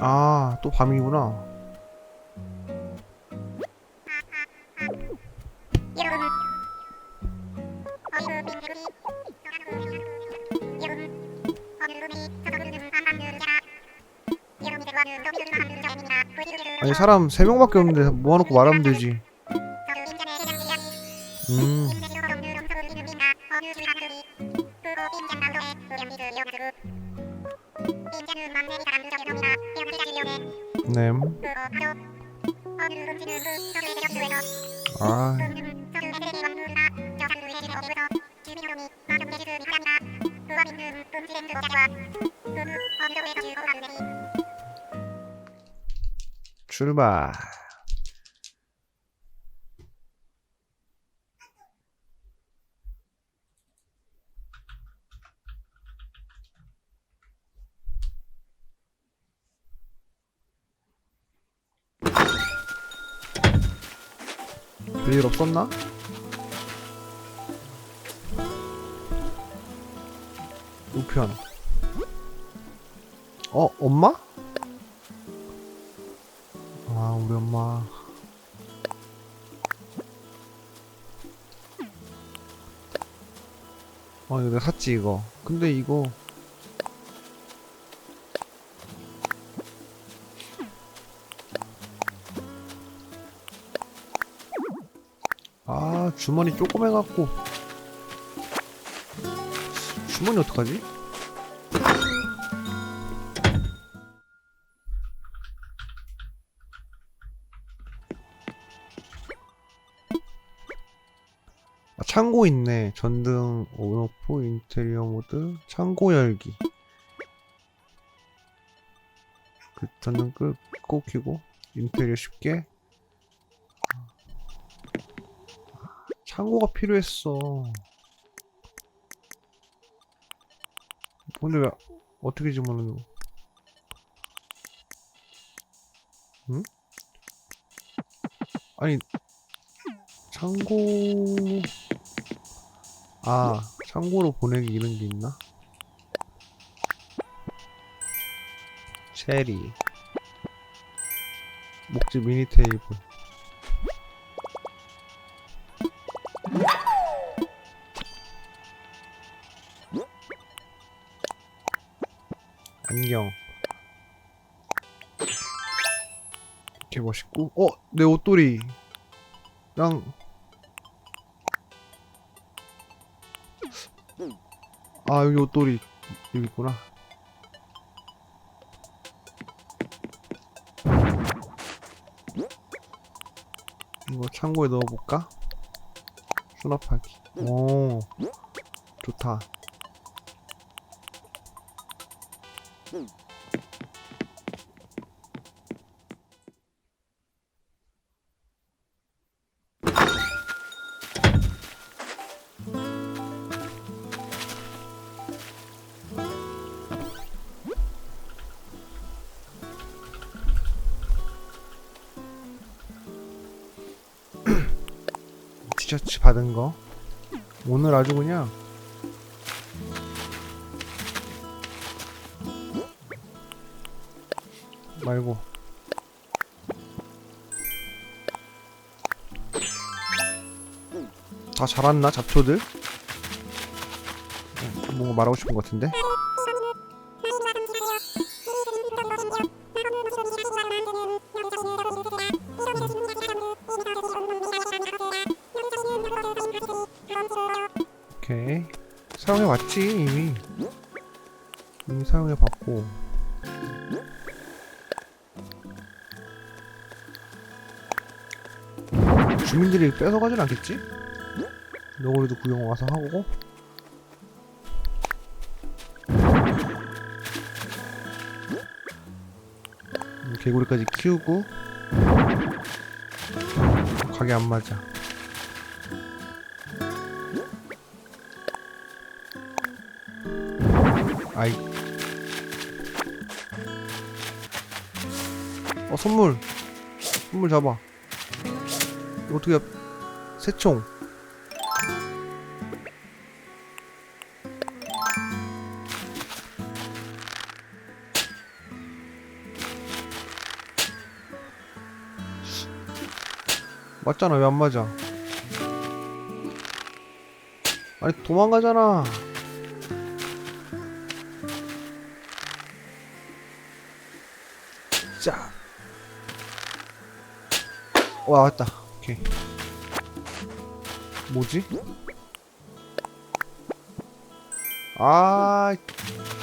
아, 또 밤이구나. 아니, 사람 3명밖에 없는데 모아놓고 말하면 되지. 음, 네. 아, 출발. 별일 없었나? 우편. 어, 엄마? 아, 우리 엄마. 어, 이거 내가 샀지, 이거. 근데 이거. 아, 주머니 조그매갖고. 주머니 어떡하지? 아, 창고 있네. 전등 온오프 인테리어 모드 창고 열기. 그 전등 끄고 켜고 인테리어 쉽게. 창고가 필요했어. 근데 왜 어떻게 주문을? 응? 아니 창고 아 창고로 보내기 이런 게 있나? 체리 목재 미니 테이블 안경. 이렇게 멋있고. 어? 내 옷도리랑 아 여기 옷도리 여기 있구나. 이거 창고에 넣어볼까? 수납하기. 오 좋다 티셔츠 받은 거? 오늘 아주 그냥 말고 다 자랐나 잡초들? 어, 뭔가 말하고 싶은 것 같은데? 오케이 사용해 왔지 이미 이미 사용해 봤고 주민들이 뺏어가진 않겠지? 너구리도 구경 와서 하고? 음, 개구리까지 키우고 가게 안 맞아. 아이. 어 선물. 선물 잡아 어떻게 해? 새총 맞잖아 왜 안 맞아 아니 도망가잖아 자 와, 왔다. 오케이 뭐지? 아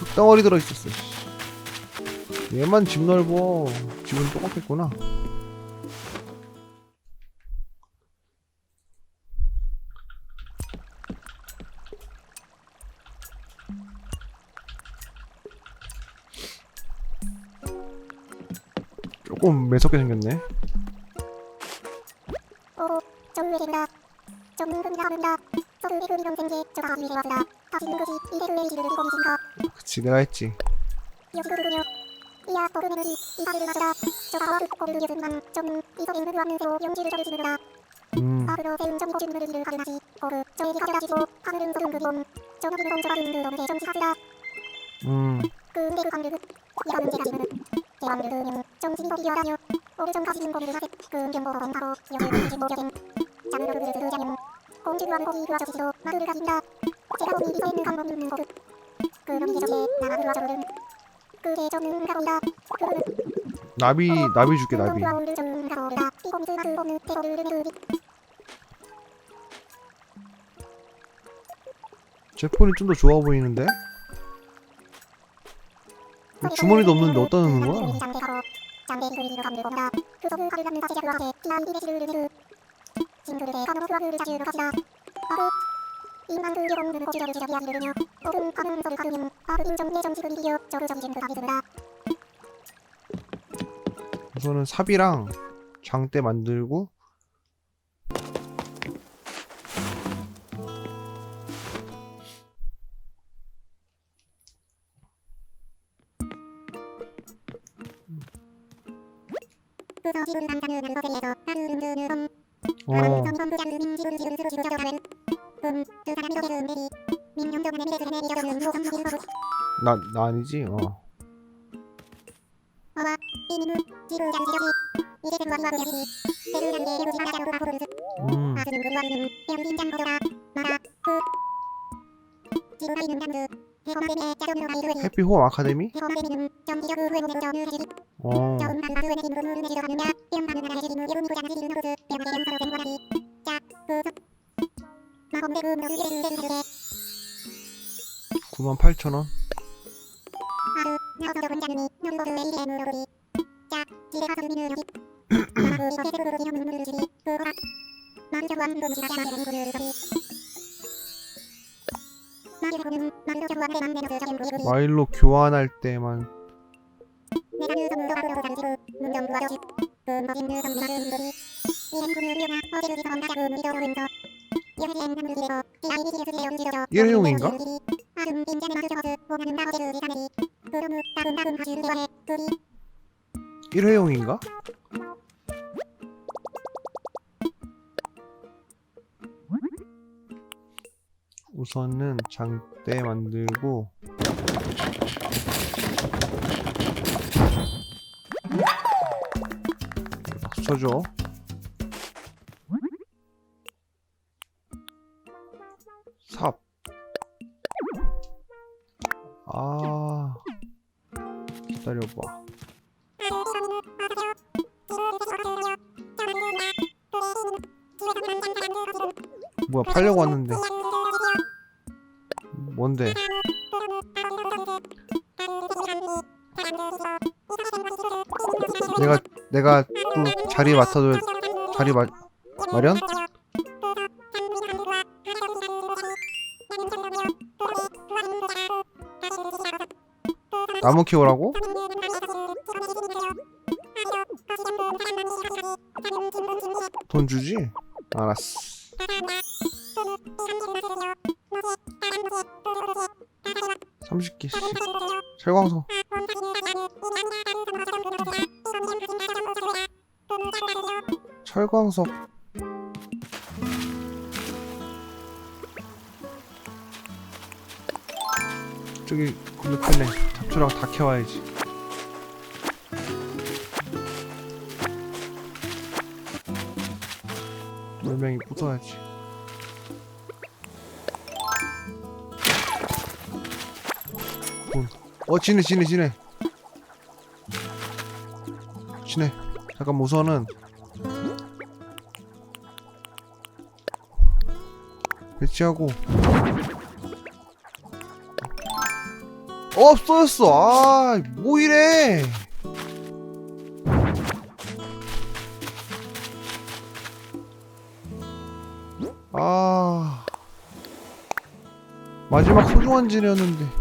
흙덩어리 들어있었어 씨. 얘만 집 넓어 집은 똑같겠구나 조금 매섭게 생겼네 오, 정유해진다. 정근이라 한다. 서울의 금이동 생계 저가 왔다. 다시는 것이 이대로의 공신가. 그치 내가 했지 여기로군요. 이야 버그네르지 이바를 맞다. 저가와 흑고를 여든만 좀 이석인 그 왔는 새로 용지를 저를. 음 아르로 배운 정보준 그를 가르나지. 고르 저에게 가르나지고 하늘은 소름 그봄. 정하기는 동저가는 그놈의 정치사지다. 음. 근데 그 강르 이런 문제가 지금 대왕르는 정신이 거기여다녀. 오르 정가지는 고르를 하세. 근경보건 바로 여기 지모격인 장르로 그를 들으자면 공주한 거기 그와저지도 마그를 가진다. 제가 보니 이서 있는 강범 있는 거그. 그럼 이제 저게 나마 그와저는 그게 저는 가본다. 그거는 나비 나비 줄게 나비 운동과 저는 가본다. 이공주 마그 보는 대거를 내르비. 제 폰이 좀 더 좋아 보이는데? 이 주머니도 없는데 어디다 넣는 거야? 가지다. 인간 그 지적이 인정 지금 그 들으라. 우선은 삽이랑 장대 만들고 남자는 나는 그 거부 나, 나 아니지? 어 음. 가이르웨니 해피홈 아카데미? 어 저음 난다 후회는 힘으로 내지러 가느냐 뿅나는 나라 해지리는 예루는 고장 해지리는 호스 뿅게 연서로 된 거라기 자그 마범베 그 묘기를 된 해주게 98,000원 하루 나어서 적은 자느니 눈보드 에이레 무로리 자 지레 하서 미는 여기 나그 이거 세대로 지는 눈물을 지리 그 호락 만저구한 돈 지나지 않게 구를 거리 마리오는 만로 저구 마일로 교환할 때만 일회용인가? 1회용인가? 우선은 장 대 만들고 박수 쳐줘 삽 아, 기다려봐. 뭐야, 팔려고 왔는데. 뭔데? 내가, 내가 또 자리 맡아도 자리 마, 마련? 나무 키우라고? 돈 주지? 알았어. 30개씩. 철광석. 철광석. 저기 건너편에 잡초랑 다 캐와야지. 돌멩이 부숴야지. 어 지네 지네 지네. 지네. 잠깐 우선은 배치하고. 어, 없어졌어. 아, 뭐 이래. 아. 마지막 소중한 진이었는데.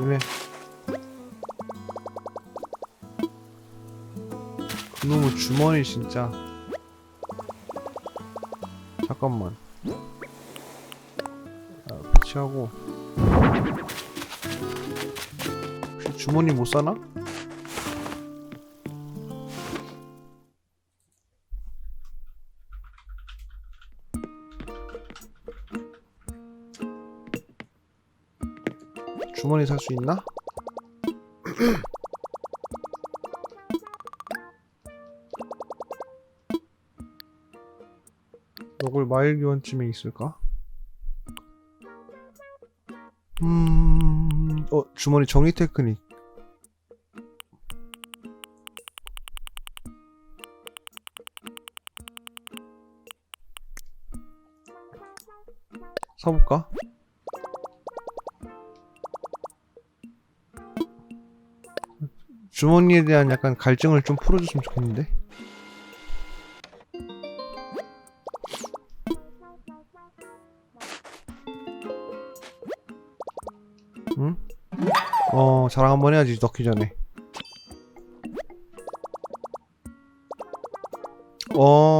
이래. 그놈의 주머니 진짜. 잠깐만. 아, 배치하고. 혹시 주머니 못 사나? 주머니 살 수 있나? 너굴 마일 교환쯤에 있을까? 음, 어 주머니 정리 테크닉. 사볼까? 주머니에 대한 약간 갈증을 좀 풀어줬으면 좋겠는데. 응? 어, 자랑 한번 해야지, 넣기 전에. 어.